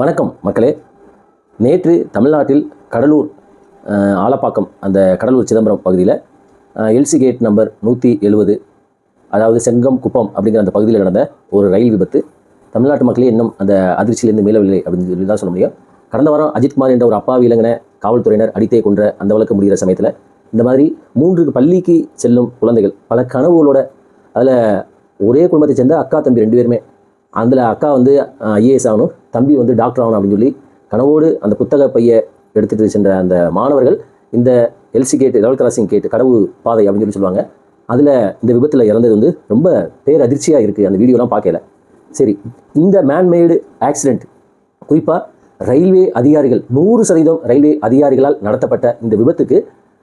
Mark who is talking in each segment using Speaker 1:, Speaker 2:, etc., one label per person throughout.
Speaker 1: வணக்கம் மக்களே. நேற்று தமிழ்நாட்டில் கடலூர் ஆலப்பாக்கம் அந்த கடலூர் சிதம்பரம் பகுதியில் எல்சி கேட் நம்பர் நூற்றி எழுபது அதாவது செங்கம் குப்பம் அப்படிங்கிற அந்த பகுதியில் நடந்த ஒரு ரயில் விபத்து. தமிழ்நாட்டு மக்களே இன்னும் அந்த அதிர்ச்சியிலேருந்து மீளவில்லை அப்படின்னு சொல்லி தான் சொல்ல முடியும். கடந்த வாரம் அஜித்குமார் என்ற ஒரு அப்பாவி இளைஞனை காவல்துறையினர் அடித்தே கொன்ற அந்த வழக்கு முடிகிற சமயத்தில் இந்த மாதிரி மூன்று பள்ளிக்கு செல்லும் குழந்தைகள் பல கனவுகளோட அதில் ஒரே குடும்பத்தை சேர்ந்த அக்கா தம்பி ரெண்டு பேருமே அதில் அக்கா வந்து ஐஏஎஸ் ஆகணும் தம்பி வந்து டாக்டர் ஆகணும் அப்படின்னு சொல்லி கனவோடு அந்த புத்தக பையை எடுத்துகிட்டு சென்ற அந்த மாணவர்கள் இந்த எல்சி கேட்டு லெவல் கிராசிங் கேட்டு கடவு பாதை அப்படின்னு சொல்லி சொல்லுவாங்க. அதில் இந்த விபத்தில் இறந்தது வந்து ரொம்ப பேரதிர்ச்சியாக இருக்குது அந்த வீடியோலாம் பார்க்கல. சரி இந்த மேன்மேடு ஆக்சிடெண்ட் குறிப்பாக ரயில்வே அதிகாரிகள் நூறு சதவீதம் ரயில்வே அதிகாரிகளால் நடத்தப்பட்ட இந்த விபத்துக்கு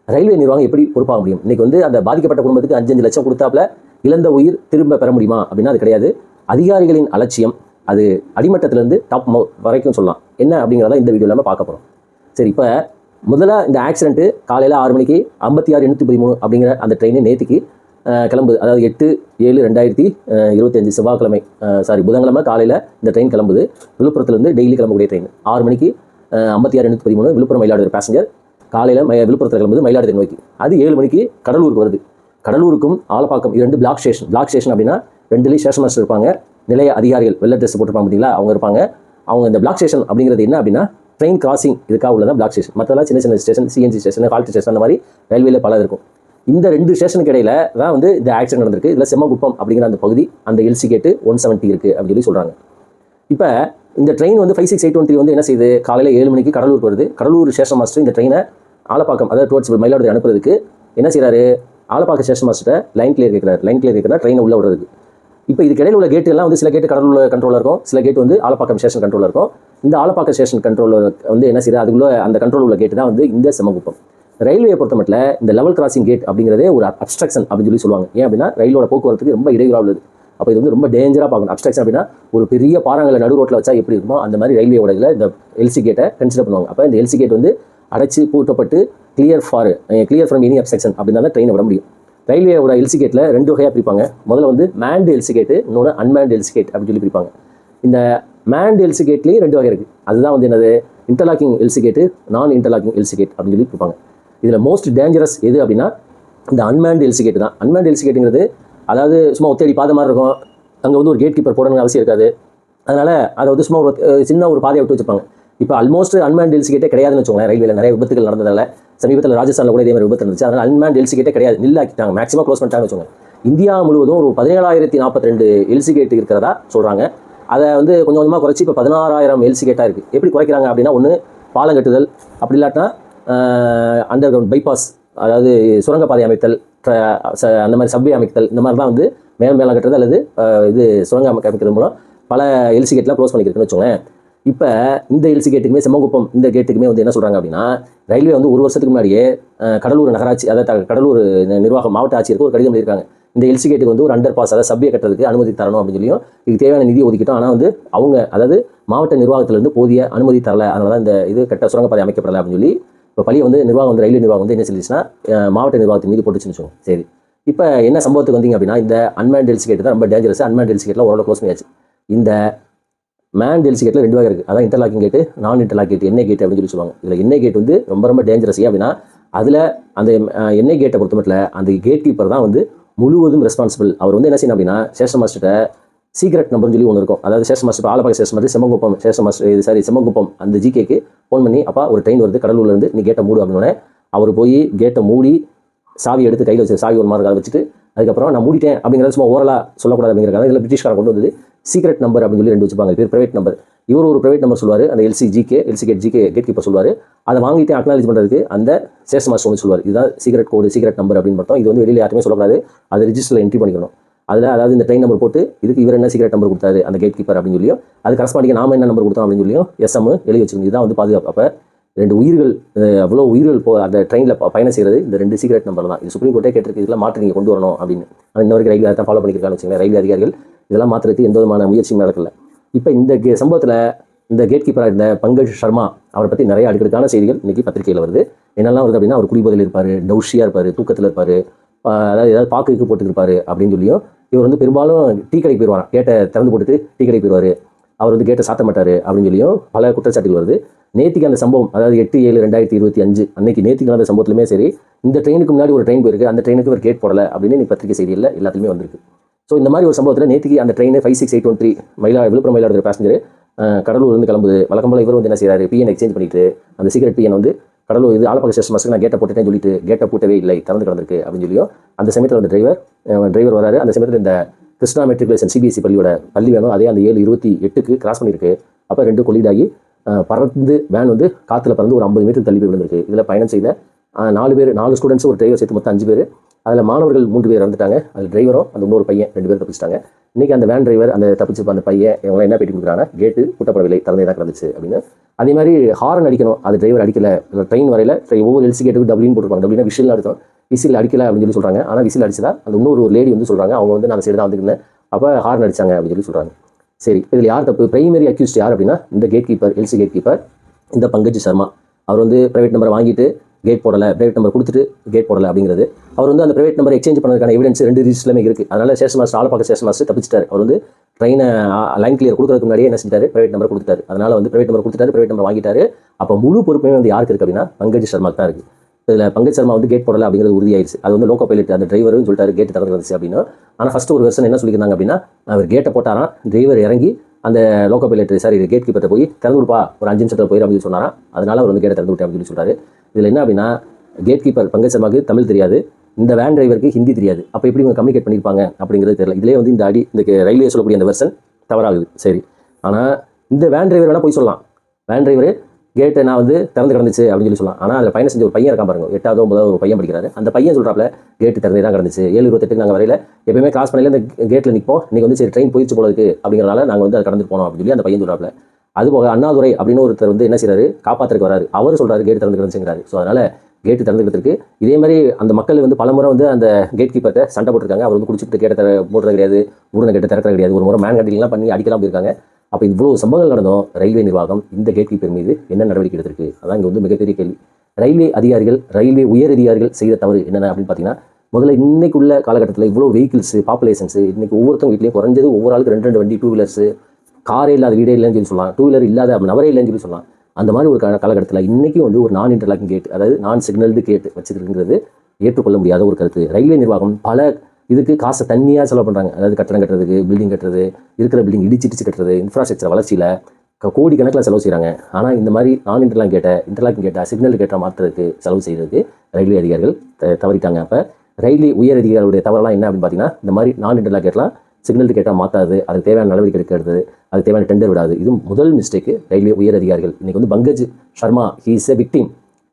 Speaker 1: ரயில்வே நிர்வாகம் எப்படி பொறுப்பாக முடியும்? இன்றைக்கி வந்து அந்த பாதிக்கப்பட்ட குடும்பத்துக்கு அஞ்சு அஞ்சு லட்சம் கொடுத்தாப்புல இழந்த உயிர் திரும்ப பெற முடியுமா? அப்படின்னா அது கிடையாது. அதிகாரிகளின் அலட்சியம் அது அடிமட்டத்திலேருந்து டாப் வரைக்கும் சொல்லலாம். என்ன அப்படிங்கிறத இந்த வீடியோவில் நம்ம பார்க்க போகிறோம் சரி இப்போ முதல்ல இந்த ஆக்சிடென்ட்டு காலையில் ஆறு மணிக்கு ஐம்பத்தி ஆறு எண்ணூற்றி பதிமூணு அப்படிங்கிற அந்த ட்ரெயின் நேற்றுக்கு கிளம்புது அதாவது எட்டு ஏழு ரெண்டாயிரத்தி இருபத்தஞ்சு செவ்வாய்க்கிழமை சாரி புதன்கிழமை காலையில் இந்த ட்ரெயின் கிளம்புது. விழுப்புரத்துலேருந்து டெய்லி கிளம்பக்கூடிய ட்ரெயின் ஆறு மணிக்கு ஐம்பத்தி ஆறு எண்ணூற்றி பதிமூணு விழுப்புரம் மயிலாடுதுறை பேசஞ்சர் காலையில் விழுப்புரத்தில் கிளம்புது மயிலாடுதுறை நோக்கி. அது ஏழு மணிக்கு கடலூருக்கு வருது. கடலூருக்கும் ஆலப்பாக்கம் இரண்டு பிளாக் ஸ்டேஷன் பிளாக் ஸ்டேஷன் அப்படின்னா ரெண்டுலேயும் ஸ்டேஷன் மாஸ்டர் இருப்பாங்க. நிலைய அதிகாரிகள் வெள்ளை ட்ரெஸ் போட்டுருப்பாங்க பார்த்தீங்களா? அவங்க இருப்பாங்க. அவங்க இந்த பிளாக் ஸ்டேஷன் அப்படிங்கிறது என்ன அப்படின்னா ட்ரெயின் கிராசிங் இதுக்காக உள்ளதான் பிளாக் ஸ்டேஷன் மற்றெல்லாம் சின்ன சின்ன station CNC station halt station அந்த மாதிரி ரயில்வேல பல இருக்கும். இந்த ரெண்டு ஸ்டேஷனுக்கு இடையில தான் வந்து இந்த ஆக்சிடென்ட் நடந்திருக்கு. இதில் செம்மகுப்பம் அப்படிங்கிற அந்த பகுதி அந்த எல்சி கேட்டு ஒன் செவன்ட்டி இருக்குது அப்படின்னு சொல்லி சொல்கிறாங்க இப்போ இந்த ட்ரெயின் வந்து five six eight one three வந்து என்ன செய்யுது? காலையில் ஏழு மணிக்கு கடலூருக்கு வருது கடலூர் ஸ்டேஷன் மாஸ்டர் இந்த ட்ரெயினை ஆலப்பாக்கம் அதாவது டுவர்ட்ஸ் மயிலாடுதுறை அனுப்புறதுக்கு என்ன செய்கிறாரு Alappakkam station master line clear கேட்குறாரு லைன் கிளியர் கேட்குறா ட்ரெயினை உள்ள விடுறதுக்கு. இப்போ இதுக்கு இடையில உள்ள கேட்டு எல்லாம் வந்து சில கேட்டு கடலூர் கண்ட்ரோலில் இருக்கும். சில கேட் வந்து ஆலப்பாக்கம் ஸ்டேஷன் கண்ட்ரோலில் இருக்கும். இந்த ஆலப்பாக்கம் ஸ்டேஷன் கண்ட்ரோலில் வந்து என்ன செய்யுது? அதுக்குள்ளே அந்த கண்ட்ரோல் உள்ள கேட்டு தான் வந்து இந்த செமகுப்பம் ரயில்வே பொறுத்த மட்டும் இந்த லெவல் கிராசிங் கேட் அப்படிங்கிறதே ஒரு அப்ஸ்ட்ரக்ஷன் அப்படின்னு சொல்லி சொல்லுவாங்க. ஏன் அப்படின்னா ரயிலோட போக்குவரத்துக்கு ரொம்ப இடையூறாக உள்ளது. அப்போ இது வந்து ரொம்ப டேஞ்சராக பார்க்கணும். அப்ஸ்ட்ரக்ஷன் அப்படின்னா ஒரு பெரிய பாறாங்கல்ல நடு ரோட்டில் வச்சா எப்படி இருக்குமோ அந்த மாதிரி ரயில்வேயோட இதில் இந்த எல்சி கேட்டை கன்சிடர் பண்ணுவாங்க. அப்போ இந்த எல்சி கேட் வந்து அடைச்சி பூட்டப்பட்டு clear for clear from any obstruction அப்படின்னா தான் ட்ரெயினை விட முடியும். ரயில்வேயோட எல்சி கேட்டில் ரெண்டு வகையாக பிரிப்பாங்க. முதல்ல வந்து மேண்ட் எல்சி கேட்டு இன்னொன்று அன்மேண்ட் எல்சிகேட் அப்படின்னு சொல்லி பிரிப்பாங்க. இந்த மேண்ட் எல்சிகேட்லேயும் ரெண்டு வகை இருக்குது அதுதான் வந்து என்னது? இன்டர்லாக்கிங் எல்சி கேட்டு நான் இன்டர்லாக்கிங் எல்சிகேட் அப்படின்னு சொல்லி பிரிப்பாங்க. இதில் மோஸ்ட் டேஞ்சரஸ் எது அப்படின்னா இந்த அன்மேண்ட் எல்சிகேட்டு தான். அன்மேண்ட் எல்சிகேட்டுங்கிறது அதாவது சும்மா ஒத்தேடி பாத மாதிரி இருக்கும். அங்கே வந்து ஒரு கேட் கீப்பர் போடணும்னு அவசியம் இருக்காது. அதனால் அதை வந்து சும்மா ஒரு சின்ன ஒரு பாதையை விட்டு வச்சுப்பாங்க இப்போ ஆல்மோஸ்ட் அன்மேண்ட் எல்சிகேட்டே கிடையாதுன்னு வச்சுக்கோங்களேன் ரயில்வேல நிறைய விபத்துகள் நடந்ததால். சமீபத்தில் ராஜஸ்தானில் கூட இதே மாதிரி விபத்து இருந்துச்சு அதனால் அன்மேன் எல்சி கேட்டே கிடையாது. நில்லாக்கிட்டாங்க மேக்ஸிமம் க்ளோஸ் பண்ணிட்டாங்கன்னு வச்சுக்கோங்க. இந்தியா முழுவதும் ஒரு பதினேழாயிரத்தி நாற்பத்தி ரெண்டு எல்சி கேட் இருக்கிறதா சொல்கிறாங்க அதை வந்து கொஞ்சம் கொஞ்சமாக குறைச்சி இப்போ பதினாறாயிரம் எல்சி கேட்டாக இருக்குது எப்படி குறைக்கிறாங்க அப்படின்னா ஒன்று பாலம் கட்டுதல் அப்படி இல்லாட்டினா அண்டர் கிரவுண்ட் பைபாஸ் அதாவது சுரங்கப்பாதை அமைத்தல் ச- அந்த மாதிரி சப்வே அமைத்தல் இந்த மாதிரி தான் வந்து மேலும் மேலே கட்டுறது அல்லது இது சுரங்க அமைக்க அமைக்கிறது மூலம் பல எல்சி கேட்லாம் க்ளோஸ் பண்ணிக்கிறதுன்னு வச்சுக்கோங்களேன். இப்போ இந்த எல்சி கேட்டுக்குமே செம்மங்குப்பம் இந்த கேட்டுக்குமே வந்து என்ன சொல்கிறாங்க அப்படின்னா ரயில்வே வந்து ஒரு வருஷத்துக்கு முன்னாடியே கடலூர் நகராட்சி அதாவது கடலூர் நிர்வாகம் நிர்வாக மாவட்ட ஆட்சியருக்கு ஒரு கடிதம் எழுதியிருக்காங்க. இந்த எல்சி கேட்டுக்கு வந்து ஒரு அண்டர் பாஸ் அதாவது சப்வே கட்டுறதுக்கு அனுமதி தரணும் அப்படின்னு சொல்லியும் இதுக்கு தேவையான நிதி ஒதுக்கிட்டோம். ஆனால் வந்து அவங்க அதாவது மாவட்ட நிர்வாகத்திலிருந்து போதிய அனுமதி தரல அதனால தான் இந்த இது கட்ட சுரங்கப்பாதை அமைக்கப்படலை அப்படின்னு சொல்லி இப்போ பழைய வந்து நிர்வாகம் வந்து ரயில்வே நிர்வாகம் வந்து என்ன சொல்லிச்சுன்னா மாவட்ட நிர்வாகத்தின் மீது போட்டுச்சுன்னு வச்சுக்கோங்க. சரி. இப்போ என்ன சம்பவத்துக்கு வந்தீங்க அப்படின்னா இந்த அன்மேண்ட் எல்சி கேட்டு தான் ரொம்ப டேஞ்சரஸ் அன்மேண்ட் எல்சி கேட்டில் ஓரளவு க்ளோஸ் பண்ணியாச்சு. இந்த மேன் ஜெல்சி கேட்டில் ரெண்டு வகை இருக்குது அதான் இன்டர்லாக்கிங் கேட்டு நான் இன்டர்லாக் கேட் எண்ணெய் கேட் அப்படின்னு சொல்லி சொல்லுவாங்க. இதில் எண்ணெய் கேட் வந்து ரொம்ப ரொம்ப டேஞ்சரஸ் ஏன் அப்படின்னா அதில் அந்த அஹ், எண்ணெய் கேட்டை பொறுத்த மட்டும் அந்த கேட் கீப்பர் தான் வந்து முழுவதும் ரெஸ்பான்சிபிள் அவர் வந்து என்ன செய்யணும் அப்படின்னா சேஷன் மாஸ்டர்கிட்ட சீக்ரெட் நம்பர்னு சொல்லி ஒன்று இருக்கும். அதாவது station master ஆலப்பாக்க station master Semmankuppam station master இது சாரி செம்மங்குப்பம் அந்த ஜிகேக்கு ஃபோன் பண்ணி அப்பா ஒரு ட்ரெயின் வருது கடலூர்லேருந்து நீ கேட்டை மூடு அப்படின்னோடனே அவர் போய் கேட்டை மூடி சாவி எடுத்து கையில் வச்சு சாவி ஒரு மாதிரி அதை வச்சுட்டு அதுக்கப்புறம் நான் மூடிட்டேன் அப்படிங்கிறத சும்மா ஓரலாக சொல்லக்கூடாது அப்படிங்கிறக்காக இதில் பிரிட்டிஷ்காரன் கொண்டு வந்தது. சீக்ரெட் நம்பர் அப்படின்னு சொல்லி ரெண்டு வச்சுப்பாங்க பேர் ப்ரைவேட் நம்பர் இவர் ஒரு ப்ரைவேட் நம்பர் சொல்லுவார். அந்த LC GK LC gate GK gate keeper சொல்லுவார். அதை வாங்கிட்டு அக்னாலேஜ் பண்ணுறதுக்கு அந்த சேஷன் மாஸ்டர் ஒன்று சொல்லுவார். இதுதான் சீக்ரெட் கோடு சீக்ரெட் நம்பர் அப்படின்னு பார்த்தோம். இது வந்து வெளியில் யாருமே சொல்லக்கூடாது. அதை ரிஜிஸ்டரில் என்ட்ரி பண்ணிக்கணும். அதில் அதாவது இந்த ட்ரெயின் நம்பர் போட்டு இதுக்கு இவர் என்ன சீக்ரெட் நம்பர் கொடுத்தாரு அந்த கேட் கீப்பர் அப்படின்னு சொல்லியும் அது கரஸ்பாண்டிங்க நாம என்ன நம்பர் கொடுத்தோம் அப்படின்னு சொல்லியும் எஸ்எம் எழுதி வச்சுக்கணும் இதுதான் வந்து பாதுகாப்பு. அப்போ ரெண்டு உயிர்கள் அவ்வளோ உயிர்கள் போ அந்த ட்ரெயினில் பயணம் செய்கிறது இந்த ரெண்டு சீக்ரெட் நம்பர் தான். இது சுப்ரீம் கோர்ட்டே கேட்டிருக்கு. இதெல்லாம் மாற்றி நீங்கள் கொண்டு வரணும் அப்படின்னு. ஆனால் இன்ன வரைக்கும் ரயில்வே தான் ஃபாலோ பண்ணியிருக்காங்க வச்சுக்கோங்க ரயில்வே அதிகாரிகள் இதெல்லாம் மாற்றுறதுக்கு எந்த விதமான முயற்சியும் நடக்கல. இப்போ இந்த கே- சம்பவத்தில் இந்த கேட் கீப்பராக இருந்த பங்கஜ் சர்மா அவரை பற்றி நிறைய அடுக்கடுக்கான செய்திகள் இன்றைக்கி பத்திரிகையில் வருது. என்னெல்லாம் வருது அப்படின்னா அவர் குடிபோதையில் இருப்பார் டவுஷியாக இருப்பார் தூக்கத்தில் இருப்பார் அதாவது ஏதாவது பாக்குக்கு போட்டுருப்பாரு அப்படின்னு சொல்லியும் இவர் வந்து பெரும்பாலும் டீ கடைக்கு போயிடுவாராம் கேட்டை திறந்து போட்டுட்டு டீ கடைக்கு போயிடுவார் அவர் வந்து கேட்டை சாத்த மாட்டார் அப்படின்னு சொல்லியும் பல குற்றச்சாட்டுகள் வருது. நேத்திக்கு அந்த சம்பவம் அதாவது எட்டு ஏழு ரெண்டாயிரத்தி இருபத்தி அஞ்சு அன்னைக்கு நேத்திக்கு நடந்த சம்பவத்துலையுமே சரி இந்த ட்ரெயினுக்கு முன்னாடி ஒரு ட்ரெயின் போயிருக்கு அந்த ட்ரெயினுக்கு ஒரு கேட் போடலை அப்படின்னு நீ பத்திரிகை செய்தியில் எல்லாத்துலேயுமே வந்திருக்கு. ஸோ இந்த மாதிரி ஒரு சம்பவத்தில் நேற்றுக்கு அந்த train five six eight one three மயிலா விழுப்புரம் மயிலாடுதுறை பேசஞ்சர் கடலூர்லேருந்து கிளம்புது. வழக்கம்போல் இவர் வந்து என்ன செய்கிறார் பிஎன் எக்ஸ்சேஞ்ச் பண்ணிட்டு அந்த சீக்கிரட் பிஎன் வந்து கடலூர் இது ஆலப்பாக்க ஸ்டேஷன் மாஸ்க்கு நான் கேட்டை போட்டுட்டேன்னு சொல்லிட்டு கேட்டை பூட்டவே இல்லை திறந்து கிடந்திருக்கு அப்படின்னு சொல்லியும் அந்த சமயத்தில் அந்த டிரைவர் டிரைவர் வராரு. அந்த சமயத்தில் இந்த கிருஷ்ணா மெட்ரிகுலேஷன் சிபிஎஸ்சி பள்ளியோட பள்ளி வேணும். அதே அந்த ஏழு இருபத்தி எட்டுக்கு கிராஸ் பண்ணியிருக்கு அப்போ ரெண்டு கொலிடாகி பறந்து வேன் வந்து காற்றுல பறந்து ஒரு ஐம்பது மீட்டர் தள்ளி போய் விழுந்திருக்கு. இதில் பயணம் செய்த நாலு பேர் நாலு ஸ்டூடெண்ட்ஸ் ஒரு டிரைவர் சேர்த்து மொத்தம் அஞ்சு பேர். அதில் மாணவர்கள் மூன்று பேர் இறந்துட்டாங்க. அதில் டிரைவரும் அந்த இன்னொரு பையன் ரெண்டு பேர் தப்பிச்சிட்டாங்க. இன்னைக்கு அந்த வேன் டிரைவர் அந்த தப்பிச்சு அந்த பையன் இவங்களாம் என்ன பேட்டி கொடுக்குறாங்க? கேட்டு கூட்டப்படவில்லை திறந்தே தான் கிடந்துச்சு அப்படின்னு. அதே மாதிரி ஹாரன் அடிக்கணும். அது டிரைவர் அடிக்கல. ட்ரெயின் வரையில train ஒவ்வொரு எல்சி கேட்டுக்கு டபிள்யூன்னு போட்டுருப்பாங்க. டபிள்யூனா விசில் அடித்தோம் விசில் அடிக்கல அப்படின்னு சொல்லி சொல்கிறாங்க ஆனால் விசில் அடிச்சதா? அந்த இன்னொரு ஒரு லேடி வந்து சொல்கிறாங்க அவங்க வந்து நான் சைடு தான் வந்துருந்தேன் அப்போ ஹாரன் அடிச்சாங்க. அப்படின்னு சொல்லி சொல்கிறாங்க சரி இதில் யார் தப்பு? பிரைமரி அக்யூஸ்ட் யார் அப்படின்னா இந்த gate keeper LC gate keeper இந்த பங்கஜ் சர்மா. அவர் வந்து ப்ரைவேட் நம்பரை வாங்கிட்டு கேட் போடலை பிரைவேட் நம்பர் கொடுத்துட்டு கேட் போடலை அப்படிங்கிறது. அவர் வந்து அந்த பிரைவேட் நம்பர் எக்ஸ்சேஞ்ச் பண்ணதுக்கான எவிடன்ஸ் ரெண்டு ரிஜிஸ்ட்லுமே இருக்குது அதனால் ஸ்டேஷன் மாஸ்டர் ஆலப்பாக்க ஸ்டேஷன் மாஸ்டர் தப்பிச்சிட்டார். அவர் வந்து ட்ரெயினை லைன் கிளியர் கொடுக்குறதுக்கு முன்னாடியே என்ன செஞ்சார் பிரைவேட் நம்பர் கொடுத்துட்டாரு. அதனால் வந்து பிரைவேட் நம்பர் கொடுத்துட்டாரு பிரைவேட் நம்பர் வாங்கிட்டாரு. அப்போ முழு பொறுப்புமே வந்து யாருக்கு இருக்குது அப்படின்னா பங்கஜ் சர்மாக்கு தான் இருக்குது இதில் பங்கஜ் சர்மா வந்து கேட் போடலை அப்படிங்கிறது உறுதியாயிருச்சு. அது வந்து லோக்கோ பைலட் அந்த டிரைவரும் சொல்லிட்டாரு கேட் திறந்து வந்துச்சு அப்படின்னு. ஆனால் ஃபஸ்ட்டு ஒரு வருஷம் என்ன சொல்லியிருந்தாங்க அப்படின்னா அவர் கேட்டை போட்டாராம் டிரைவர் இறங்கி அந்த லோக்கோ பைலட் சாரி கேட் கீப்பர்ட்ட போய் திறந்து விடுப்பா ஒரு அஞ்சு நிமிஷத்தில் போயிடும் அப்படின்னு சொன்னாரா? அதனால அவர் வந்து கேட்டை திறந்து விட்டேன் அப்படின்னு சொல்லி இதில் என்ன அப்படின்னா கேட் கீப்பர் பங்கஜ் சர்மாக்கு தமிழ் தெரியாது. இந்த வேன் டிரைவருக்கு ஹிந்தி தெரியாது. அப்போ எப்படி இவங்க கம்யூனிகேட் பண்ணியிருப்பாங்க அப்படிங்கிறது தெரியல. இதுலேயே வந்து இந்த அடி இந்த ரயில்வே சொல்லக்கூடிய அந்த வெர்ஷன் தவறாகுது. சரி. ஆனால் இந்த வேன் டிரைவர் வேணால் போய் சொல்லலாம். வேன் டிரைவர் கேட்டு நான் வந்து திறந்து கிடந்துச்சு அப்படின்னு சொல்லி சொல்லலாம். ஆனால் அதில் பயணம் செஞ்ச ஒரு பையன் இருக்கான் பாருங்க. எட்டாவது ஒன்பதாவது ஒரு பையன் படிக்கிறாரு. அந்த பையன் சொல்கிறாப்ல கேட்டு திறந்தே தான் கிடந்துச்சு. ஏழு இருபத்தெட்டு நாங்கள் வரையில எப்பயுமே கிளாஸ் பண்ணல இந்த கேட்டில் நிற்போம் இன்னைக்கு வந்து சரி ட்ரெயின் போயிடுச்சு போல இருக்கு அப்படிங்கிறனால நாங்கள் வந்து அதை கடந்து போனோம் அப்படின்னு சொல்லி அந்த பையன் சொல்கிறாப்ல அது போக அண்ணாதுரை அப்படின்னு ஒருத்தர் வந்து என்ன செய்கிறாரு காப்பாற்றுக்கு வராரு. அவர் சொல்கிறாரு கேட் திறந்து கிடந்துச்சுங்கிறாரு. ஸோ அதனால் கேட்டு திறந்துக்கிறதுக்கு இதே மாதிரி அந்த மக்கள் வந்து பலமுறை வந்து அந்த கேட் கீப்பர்கிட்ட சண்டை போட்டிருக்காங்க. அவர் வந்து குடிச்சிட்டு கேட்ட போடுறது கிடையாது. மூடின கேட்ட திறக்கிறது கிடையாது. ஒரு முறை மேன் கட்டிங்லாம் பண்ணி அடிக்கலாம் போயிருக்காங்க. அப்போ இவ்வளோ சம்பவங்கள் நடந்தோம் ரயில்வே நிர்வாகம் இந்த கேட் கீப்பர் மீது என்ன நடவடிக்கை எடுத்திருக்கு? அதான் இங்கே வந்து மிகப்பெரிய கேள்வி. ரயில்வே அதிகாரிகள் ரயில்வே உயர் அதிகாரிகள் செய்த தவறு என்னென்ன அப்படின்னு பார்த்தீங்கன்னா முதல்ல இன்னைக்கு உள்ள காலகட்டத்தில் இவ்வளோ வெஹிக்கிள்ஸு பாப்புலேஷன்ஸ் இன்றைக்கி ஒவ்வொருத்தவங்க வீட்லேயும் குறைஞ்சது ஒவ்வொரு ஆளுக்கு ரெண்டு ரெண்டு வண்டி டூ வீலர்ஸு காரே இல்லாத வீடே இல்லைன்னு சொல்லி சொல்லலாம். டூ வீலர் இல்லாத நபரே இல்லைன்னு சொல்லி சொல்லலாம். அந்த மாதிரி ஒரு காலகட்டத்தில் இன்றைக்கும் வந்து ஒரு நான் இன்டர்லாக்கிங் கேட் அதாவது நான் சிக்னல்டு கேட் வச்சுருக்குங்கிறது ஏற்றுக்கொள்ள முடியாத ஒரு கருத்து. ரயில்வே நிர்வாகம் பல இதுக்கு காசை தண்ணியாக செலவு பண்ணுறாங்க அதாவது கட்டணம் கட்டுறதுக்கு பில்டிங் கட்டுறது இருக்கிற பில்டிங் இடிச்சு இடிச்சு கட்டுறது இன்ஃப்ராஸ்ட்ரக்சர் வளர்ச்சியில் கோடி கணக்கில் செலவு செய்கிறாங்க ஆனால் இந்த மாதிரி நான் இன்டர்லாக் கேட்ட இன்டர்லாக்கிங் கேட்ட சிக்னல் கேட்ட மாற்றுறதுக்கு செலவு செய்கிறதுக்கு ரயில்வே அதிகாரிகள் த- தவறிட்டாங்க. அப்போ ரயில்வே உயர் அதிகாரிகளுடைய தவறெல்லாம் என்ன அப்படின்னு பார்த்தீங்கன்னா இந்த மாதிரி நான் இன்டர்லாக் கேட்டலாம் சிக்னல் கேட்டால் மாற்றாது அதுக்கு தேவையான நடவடிக்கை எடுக்கிறது அதுக்கு தேவையான டெண்டர் விடாது. இது முதல் மிஸ்டேக்கு ரயில்வே உயர் அதிகாரிகள். இன்றைக்கி வந்து Pankaj Sharma he is a victim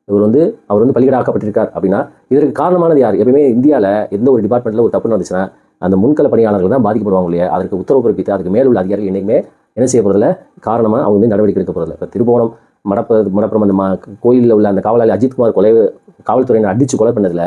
Speaker 1: இவர் வந்து அவர் வந்து பலிகடாக்கப்பட்டிருக்கார் அப்படின்னா இதற்கு காரணமானது யார்? எப்பயுமே இந்தியாவில் எந்த ஒரு டிபார்ட்மெண்ட்டில் ஒரு தப்பு நடந்துச்சுன்னா அந்த முன்கள பணியாளர்கள் தான் பாதிக்கப்படுவாங்க இல்லையா? அதற்கு உத்தரவு பிறப்பித்து அதுக்கு மேல் உள்ள அதிகாரிகள் என்றைக்குமே என்ன செய்ய போகிறதில்ல காரணமாக அவங்க நடவடிக்கை எடுக்க போகிறதில்ல இப்போ திருவோணம் மடப்ப மடப்புறம் அந்த மா கோயிலில் உள்ள அந்த காவலாளி அஜித்குமார் கொலை காவல்துறையினர் அடித்து கொலை பண்ணதில்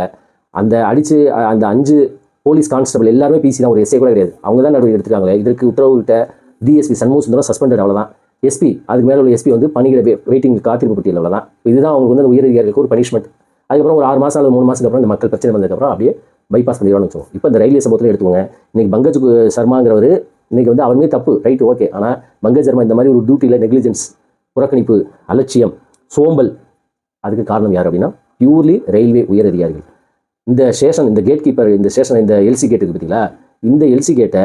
Speaker 1: அந்த அடித்து அந்த அஞ்சு போலீஸ் கான்ஸ்டபிள் எல்லாருமே பிசி தான் ஒரு எஸ்ஏ கூட கிடையாது. அவங்க தான் நடவடிக்கை எடுத்துக்காங்களே இதற்கு உத்தரவு விட்ட டிஎஸ்பி சண்முக சுந்தரம் சஸ்பெண்டட் அவ்வளோதான் எஸ்பி அதுக்கு மேலே உள்ள எஸ்பி வந்து பணியிட வெயிட்டிங் காத்திருப்பு பட்டியலில் தான் இதுதான் அவங்களுக்கு வந்து அந்த உயர் அதிகாரிகளுக்கு ஒரு பனிஷ்மெண்ட் அதுக்கப்புறம் ஒரு ஆறு மாதம் அல்லது மூணு மாதத்துக்கு அப்புறம் இந்த மக்கள் பிரச்சனை வந்ததுக்கப்புறம் அப்படியே பைபாஸ் பண்ணிடுவான்னு வச்சோம் இப்போ இந்த ரயில்வே சம்பவத்தில் எடுத்துக்கோங்க. இன்னைக்கு பங்கஜ் சர்மாங்கிறவர் இன்னைக்கு வந்து அவருமே தப்பு. ரைட் ஓகே ஆனால் பங்கஜ் சர்மா இந்த மாதிரி ஒரு டியூட்டியில் நெக்லிஜென்ஸ் புறக்கணிப்பு அலட்சியம் சோம்பல் அதுக்கு காரணம் யார் அப்படின்னா பியூர்லி ரயில்வே உயர் அதிகாரிகள். இந்த ஸ்டேஷன் இந்த கேட் கீப்பர் இந்த ஸ்டேஷன் இந்த எல்சி கேட்டுக்கு பார்த்தீங்களா? இந்த எல்சி கேட்டை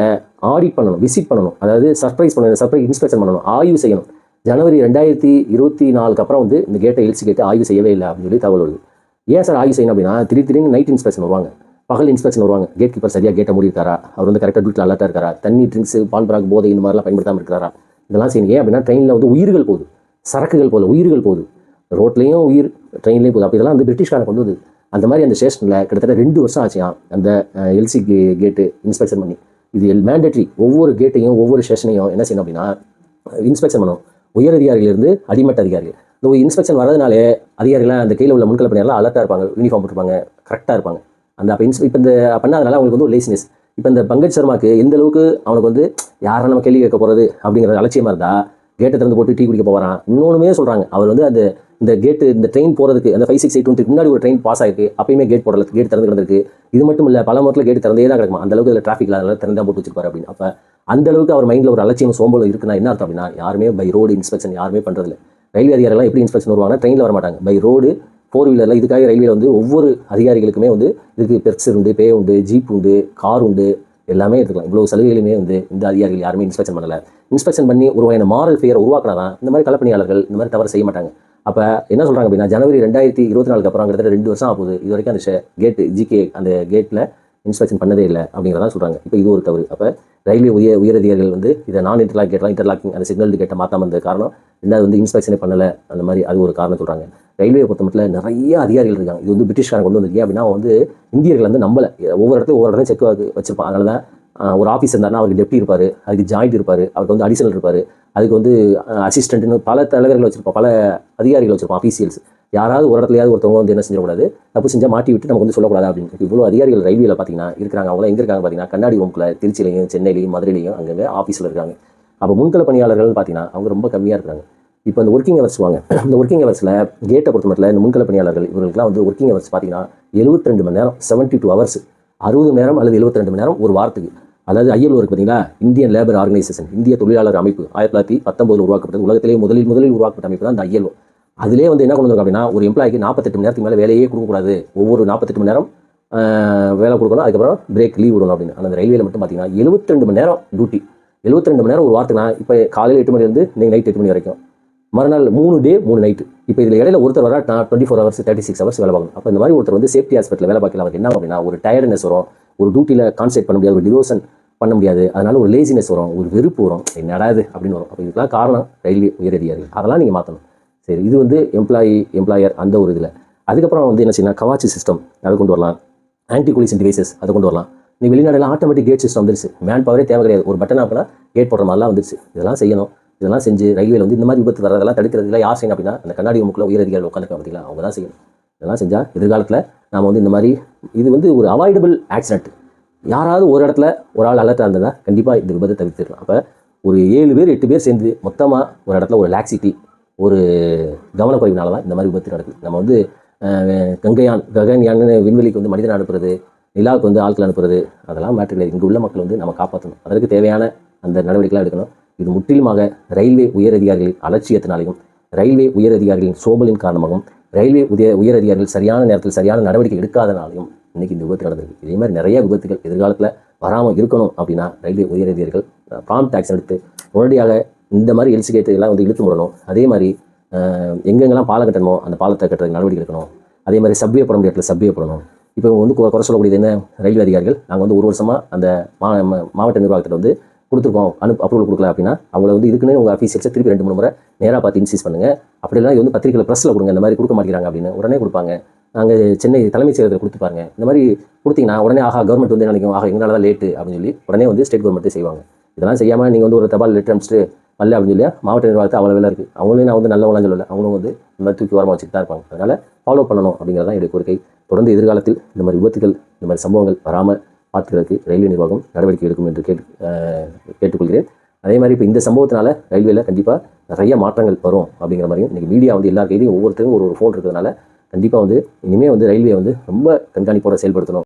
Speaker 1: ஆடிட் பண்ணணும் விசிட் பண்ணணும். அதாவது சர்ப்ரைஸ் பண்ணணும் சர்ப்ரைஸ் இன்ஸ்பெக்ஷன் பண்ணணும் ஆய்வு செய்யணும். ஜனவரி ரெண்டாயிரத்தி இருபத்தி நாலுக்கு அப்புறம் வந்து இந்த கேட்டை எல்சி கேட்டை ஆய்வு செய்யவே இல்லை அப்படின்னு சொல்லி தகவல் வருது. ஏன் சார் ஆய்வு செய்யணும் அப்படின்னா திடீர் திடீர்னு நைட் இன்ஸ்பெக்ஷன் வருவாங்க. பகல் இன்ஸ்பெக்ஷன் வருவாங்க. கேட் கீப்பர் சரியாக கேட்டை மூடிருக்காரா அவர் வந்து கரெக்டாக டியூட்டில் அலர்ட்டாக இருக்காரா? தண்ணி ட்ரிங்க்ஸ் பால் பராக் போதை இந்த மாதிரிலாம் பயன்படுத்தாமல் இருக்கிறாரா? இதெல்லாம் செய்யணும். ஏன் அப்படின்னா ட்ரெயினில் வந்து உயிர்கள் போகுது. சரக்குகள் போகுது உயிர்கள் போகுது. ரோட்லேயும் உயிர் ட்ரெயின்லேயும் போகுது. அப்போ இதெல்லாம் வந்து பிரிட்டிஷ்காரன் கொண்டு வந்து அந்த மாதிரி அந்த ஸ்டேஷனில் கிட்டத்தட்ட ரெண்டு வருஷம் ஆச்சுயாம் அந்த எல்சி கேட்டு இன்ஸ்பெக்ஷன் பண்ணி. இது மேண்டேட்ரி ஒவ்வொரு கேட்டையும் ஒவ்வொரு ஸ்டேஷனையும் என்ன செய்யணும் அப்படின்னா இன்ஸ்பெக்ஷன் பண்ணணும். உயர் அதிகாரிகளிலிருந்து அடிமட்ட அதிகாரிகள். இந்த ஒரு இன்ஸ்பெக்ஷன் வரதுனாலே அதிகாரிகள் அந்த கையில் உள்ள முன்கள பணியாளர் அலர்ட்டாக இருப்பாங்க யூனிஃபார்ம் போட்டிருப்பாங்க கரெக்டாக இருப்பாங்க. அந்த அப்போ இன்ஸ் இப்போ இந்த பண்ணாதனால அவங்களுக்கு வந்து ஒரு லேசினஸ் இப்போ இந்த பங்கஜ் சர்மாக்கு எந்த அளவுக்கு அவனுக்கு வந்து யாரை நம்ம கேள்வி கேட்க போகிறது அப்படிங்கிற அலட்சியமாக இருந்தால் கேட்டை திறந்து போட்டு டீ குடிக்க போகிறான் இன்னொன்றுமே சொல்கிறாங்க அவர் வந்து அந்த இந்த கேட்டு இந்த ட்ரெயின் போகிறதுக்கு அந்த ஃபைவ் சிக்ஸ் எயிட் டுவெண்ட்டி முன்னாடி ஒரு ட்ரெயின் பாஸ் ஆயிருக்கு. அப்பயுமே கேட் போடல கேட் திறந்து கிடந்திருக்கு. இது மட்டும் இல்லை பல முறையில் கேட் திறந்தே தான் கிடக்கும்? அந்த அளவுக்கு அதில் டிராஃபிக் அதனால திறந்தா போட்டு வச்சிருப்பாரு அப்படின்னு. அப்போ அந்த அளவுக்கு அவர் மைண்டில் ஒரு அலட்சியம் சோம்பலும் இருக்குன்னா என்ன அர்த்தம் அப்படின்னா யாருமே பை ரோடு இன்ஸ்பெக்ஷன் யாருமே பண்ணுறதில்ல ரயில்வே அதிகாரிலாம் எப்படி இன்ஸ்பெக்ஷன் வருவாங்கன்னா ட்ரெயினில் வர மாட்டாங்க பை ரோடு ஃபோர் வீலரில் இதுக்காக ரயில்வேல வந்து ஒவ்வொரு அதிகாரிகளுக்குமே வந்து இதுக்கு பெர்ஸ் உண்டு பே உண்டு ஜீப் உண்டு கார் உண்டு எல்லாமே எடுத்துக்கலாம். இவ்வளோ சலுகைகளுமே வந்து இந்த அதிகாரிகள் யாருமே இன்ஸ்பெக்ஷன் பண்ணலை. இன்ஸ்பெக்ஷன் பண்ணி ஒரு வகையான மாரல் ஃபியர் உருவாக்கினா தான் இந்த மாதிரி களப்பணியாளர்கள் இந்த மாதிரி தவறு செய்ய மாட்டாங்க. அப்போ என்ன சொல்கிறாங்க அப்படின்னா ஜனவரி ரெண்டாயிரத்தி இருபத்தி நாலுக்கு அப்புறம் கிட்டத்தட்ட ரெண்டு வருஷம் ஆகுது இது வரைக்கும் அந்த கேட்டு ஜிகே அந்த கேட்டில் இன்ஸ்பெக்ஷன் பண்ணதே இல்லை அப்படிங்கிறதான் சொல்கிறாங்க இப்போ இது ஒரு தவறு. அப்போ ரயில்வே உயர் உயரதிகாரிகள் வந்து இதை நான் இன்டர்லாக் கேட்லாம் இன்டர்லாக்கிங் அந்த சிக்னல் கேட்டை மாற்றாம இருந்த காரணம் ரெண்டாவது வந்து இன்ஸ்பெக்ஷனே பண்ணலை. அந்த மாதிரி அது ஒரு காரணம் சொல்கிறாங்க ரயில்வே பொறுத்த மட்டும் நிறைய அதிகாரிகள் இருக்காங்க. இது வந்து பிரிட்டிஷ்காரன் கொண்டு வந்திருக்கேன் அப்படின்னா அவன் வந்து இந்தியர்கள் வந்து நம்பலை. ஒவ்வொரு இடத்துல ஒவ்வொரு இடத்துல செக் வச்சிருப்பான். அதனால தான் ஒரு ஆஃபீஸ் இருந்தாருன்னா அவருக்கு டெப்டி இருப்பார். அதுக்கு ஜாயிண்ட் இருப்பார். அவருக்கு வந்து அடிஷனல் இருப்பார். அதுக்கு வந்து அசிஸ்டண்ட்டுன்னு பல தலைவர்கள் வச்சிருப்போம் பல அதிகாரிகள் வச்சிருப்போம் ஆஃபீஷியல்ஸ் யாராவது ஒரு இடத்துலயாவது ஒருத்தவங்க வந்து என்ன செஞ்சிடக்கூடாது? தப்பு செஞ்சால் மாட்டி விட்டு நமக்கு வந்து சொல்லக்கூடாது அப்படின்னு இவ்வளோ அதிகாரிகள் ரயில்வேல பார்த்தீங்கன்னா இருக்கிறாங்க. அவங்களாம் எங்கே இருக்காங்க பார்த்தீங்கன்னா கண்ணாடி ரூம்குள்ள திருச்சியிலையும் சென்னையிலையும் மதுரையிலையும் அங்கங்கே ஆஃபீஸில் இருக்காங்க. அப்போ முன்கள பணியாளர்கள்னு பார்த்தீங்கன்னா அவங்க ரொம்ப கம்மியாக இருக்காங்க இப்போ இந்த ஒர்க்கிங் ஹவர்ஸ் வாங்க. இந்த ஒர்க்கிங் ஹவர்ஸில் கேட்டை பொறுத்த மட்டும் இந்த முன்கள பணியாளர்கள் இவர்களுக்குலாம் வந்து ஒர்க்கிங் ஹவர்ஸ் பார்த்தீங்கன்னா 72 மணி நேரம் 72 டூ ஹவர்ஸ் அறுபது நேரம் அல்லது 72 மணி நேரம் ஒரு வாரத்துக்கு. அதாவது ஐஎல்ஓ இருக்கு பார்த்தீங்களா இந்தியன் லேபர் ஆர்கனைசேஷன் இந்திய தொழிலாளர் அமைப்பு ஆயிரத்தி தொள்ளாயிரத்தி பத்தொம்பதில் உருவாக்கப்பட்டது. உலகத்திலேயே முதலில் முதலில் உருவாக்கப்பட்ட அமைப்பு தான் இந்த ஐஎல்ஓ அதிலே வந்து என்ன கொண்டு வந்திருக்காங்க அப்படின்னா ஒரு எம்ப்ளாய்க்கு நாற்பத்தெட்டு மணி நேரத்துக்கு மேலே வேலையே கொடுக்கக்கூடாது. ஒவ்வொரு நாற்பத்தெட்டு மணி நேரம் வேலை கொடுக்கணும் அதுக்கப்புறம் பிரேக் லீவ் விடணும் அப்படின்னு. அந்த ரயில்வேல மட்டும் பார்த்தீங்கன்னா 72 மணி நேரம் டியூட்டி 72 மணி நேரம் ஒரு வாரத்துக்குனா இப்போ காலையில் எட்டு மணிலேருந்து நீங்கள் நைட் எட்டு மணி வரைக்கும். மறுநாள் மூணு டே மூணு நைட்டு இப்போ இதில் இடையில ஒருத்தர் வரா நான் twenty four hours thirty six hours வேலை பார்க்கணும். அப்போ இந்த மாதிரி ஒருத்தர் வந்து சேஃப்டி ஹாஸ்பிட்டல் வேலை பார்க்கல அவருக்கு என்ன அப்படின்னா ஒரு டயர்ட்னஸ் வரும் ஒரு டியூட்டியில் கான்சென்ட் பண்ண முடியாது ஒரு டிவோஷன் பண்ண முடியாது. அதனால ஒரு லேசினஸ் வரும் ஒரு வெறுப்பு வரும். என்னடா இது அப்படின்னு வரும். அப்போ இதுக்கெல்லாம் காரணம் ரயில்வே உயரதிகாரிகள். அதெல்லாம் நீங்கள் மாற்றணும் சரி இது வந்து எம்ப்ளாயி எம்ப்ளாயர் அந்த ஒரு இதில். அதுக்கப்புறம் வந்து என்ன செய்யணும் கவாச்சி சிஸ்டம் அதை கொண்டு வரலாம். ஆன்டி குலிசன் டிவைசஸ் அதை கொண்டு வரலாம். நீ வெளிநாடுலாம் ஆட்டோமேட்டிக் கேட் சிஸ்டம் வந்துருச்சு. மேன் பவரே தேவை கிடையாது. ஒரு பட்டன் ஆப்பினா கேட் போடுற மாதிரிலாம் வந்துருச்சு. இதெல்லாம் செய்யணும். இதெல்லாம் செஞ்சு ரயில்வேல வந்து இந்த மாதிரி விபத்து வரதெல்லாம் தடுக்கிறதுல யார் செய்யணும் அப்படின்னா அந்த கண்ணாடி முக்கில் உயரதிகாரிகள் உட்காந்துருக்க பார்த்தீங்களா அவங்க தான் செய்யணும். இதெல்லாம் செஞ்சால் எதிர்காலத்தில் நாம் வந்து இந்த மாதிரி இது வந்து ஒரு அவாய்டபிள் ஆக்சிடென்ட் யாராவது ஒரு இடத்துல ஒரு ஆள் அலர்ட்டாக இருந்ததா கண்டிப்பாக இந்த விபத்தை தவிர்த்துடலாம். அப்போ ஒரு ஏழு பேர் எட்டு பேர் சேர்ந்து மொத்தமாக ஒரு இடத்துல ஒரு லாக்ஸிட்டி ஒரு கவனக்குறைவினால தான் இந்த மாதிரி விபத்து நடக்குது. நம்ம வந்து கங்கையான் ககன்யான்னு விண்வெளிக்கு வந்து மனிதன் அனுப்புறது நிலாவுக்கு வந்து ஆட்கள் அனுப்புறது அதெல்லாம் மேட்டர் கிடையாது. இங்கே உள்ள மக்கள் வந்து நம்ம காப்பாற்றணும் அதற்கு தேவையான அந்த நடவடிக்கைலாம் எடுக்கணும். இது முற்றிலுமாக ரயில்வே உயரதிகாரிகளின் அலட்சியத்தினாலையும் ரயில்வே உயரதிகாரிகளின் சோம்பலின் காரணமாகவும் ரயில்வே உதய உயரதிகாரிகள் சரியான நேரத்தில் சரியான நடவடிக்கை எடுக்காதனாலையும் இன்னைக்கு இந்த விபத்து நடந்திருக்கு. இதே மாதிரி நிறைய விபத்துகள் எதிர்காலத்தில் வராமல் இருக்கணும் அப்படின்னா ரயில்வே உயரதிகாரிகள் ஃபார்ம் டேக்ஸ் எடுத்து உடனடியாக இந்த மாதிரி எல்சி கேட்டுகள்லாம் வந்து இழுத்து முடணும். அதே மாதிரி எங்கெங்கெல்லாம் பாலம் கட்டணுமோ அந்த பாலத்தை கட்டுறதுக்கு நடவடிக்கை எடுக்கணும். அதே மாதிரி சப்வே போட முடிய இடத்துல சப்வே போடணும். இப்போ இவங்க வந்து குறை குறை சொல்லக்கூடியது என்ன? ரயில்வே அதிகாரிகள் நாங்கள் வந்து ஒரு வருஷமாக அந்த மா ம- மாவட்ட நிர்வாகத்தில் வந்து கொடுத்துருக்கோம். அனுப்பு அப்ரூவல் கொடுக்கல அப்படின்னா அவங்கள வந்து இதுக்குன்னு உங்கள் ஆஃபீஸர்ஸை திருப்பி ரெண்டு மூணு முறை நேராக பார்த்து இன்சீஸ் பண்ணுங்கள் அப்படி இல்லைனா இது வந்து பத்திரிக்கையில் ப்ரெஸ்ஸில் கொடுங்க. இந்த மாதிரி கொடுக்க மாட்டேங்கிறாங்க அப்படின்னு உடனே கொடுப்பாங்க. நாங்கள் சென்னை தலைமைச் செயலகத்தில் கொடுத்து பாருங்க இந்த மாதிரி கொடுத்தீங்கன்னா உடனே ஆஹா கவர்மெண்ட் வந்து நினைக்கும்? ஆஹா எங்களால் தான் லேட்டு அப்படின்னு சொல்லி உடனே வந்து ஸ்டேட் கவர்மெண்ட்டே செய்வாங்க. இதெல்லாம் செய்யாமல் நீங்கள் வந்து ஒரு தபால் லெட்டர் அனுப்பிச்சிட்டு வரல அப்படின்னு சொல்லி மாவட்ட நிர்வாகத்தை அவ்வளோ வேலை இருக்குது அவங்களையும் நான் வந்து நல்லவங்களாம் சொல்லலை. அவங்களும் வந்து இந்த மாதிரி தூக்கி வரமாக வச்சுட்டு தான் இருப்பாங்க. அதனால் ஃபாலோ பண்ணணும் அப்படிங்கிறது தான் என்னுடைய கோரிக்கை. தொடர்ந்து எதிர்காலத்தில் இந்த மாதிரி விபத்துகள் இந்த மாதிரி சம்பவங்கள் வராமல் பார்த்துக்கிறதுக்கு ரயில்வே நிர்வாகம் நடவடிக்கை எடுக்கும் என்று கேட்டு கேட்டுக்கொள்கிறேன். அதே மாதிரி இப்போ இந்த சம்பவத்தினால ரயில்வேல கண்டிப்பாக நிறைய மாற்றங்கள் வரும் அப்படிங்கிற மாதிரியும் இன்றைக்கி மீடியா வந்து எல்லா கையிலையும் ஒவ்வொருத்தரும் ஒரு ஒரு ஃபோன் இருக்கிறதுனால கண்டிப்பாக வந்து இனிமேல் வந்து ரயில்வே வந்து ரொம்ப கண்காணிப்போட செயல்படுத்தணும்.